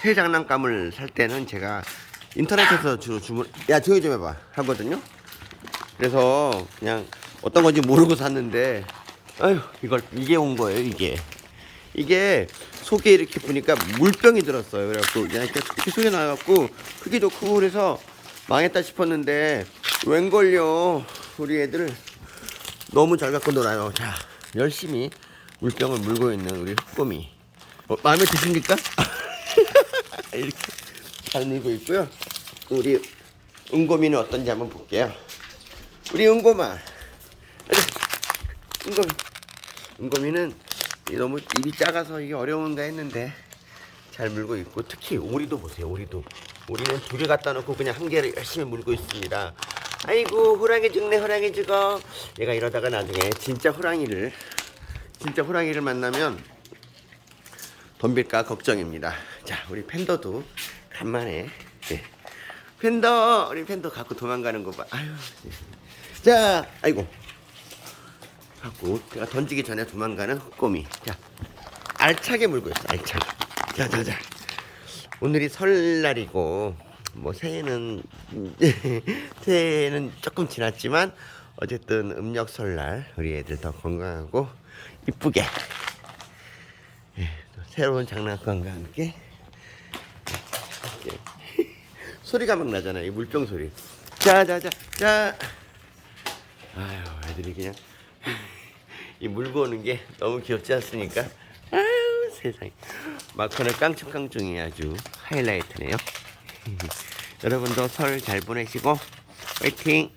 새 장난감을 살 때는 제가 인터넷에서 주로 주문 야 조용히 좀 해봐. 하거든요. 그래서 그냥 어떤 건지 모르고 샀는데 아유 이걸 이게 온 거예요 이게. 이게 속에 이렇게 보니까 물병이 들었어요. 그래갖고 그냥 이렇게, 이렇게 속에 나와갖고 크기도 크고 그래서 망했다 싶었는데 웬걸요. 우리 애들 너무 잘 갖고 놀아요. 자 열심히 물병을 물고 있는 우리 흑곰이. 어, 마음에 드십니까? 이렇게 잘 놀고 있고요. 우리 은곰이는 어떤지 한번 볼게요. 우리 은곰아. 은곰이 은곰이는 이 너무 입이 작아서 이게 어려운가 했는데 잘 물고 있고 특히 오리도 보세요 오리도. 오리는 두 개 갖다 놓고 그냥 한 개를 열심히 물고 있습니다. 아이고 호랑이 죽네 호랑이 죽어. 얘가 이러다가 나중에 진짜 호랑이를 진짜 호랑이를 만나면 덤빌까 걱정입니다. 자 우리 팬더도 간만에 네. 팬더 우리 팬더 갖고 도망가는 거 봐. 아유. 네. 자 아이고. 갖고 제가 던지기 전에 도망가는 흑곰이 자 알차게 물고 있어 알차게. 자 자 자. 오늘이 설날이고 뭐 새해는 새해는 조금 지났지만 어쨌든 음력 설날 우리 애들 더 건강하고 이쁘게 새로운 장난감과 함께. 소리가 막 나잖아요 이 물병 소리. 자자자 자. 아유 애들이 그냥 이 물고 오는 게 너무 귀엽지 않습니까? 아유 세상에. 마커는 깡충깡충이 아주 하이라이트네요. 여러분도 설 잘 보내시고 화이팅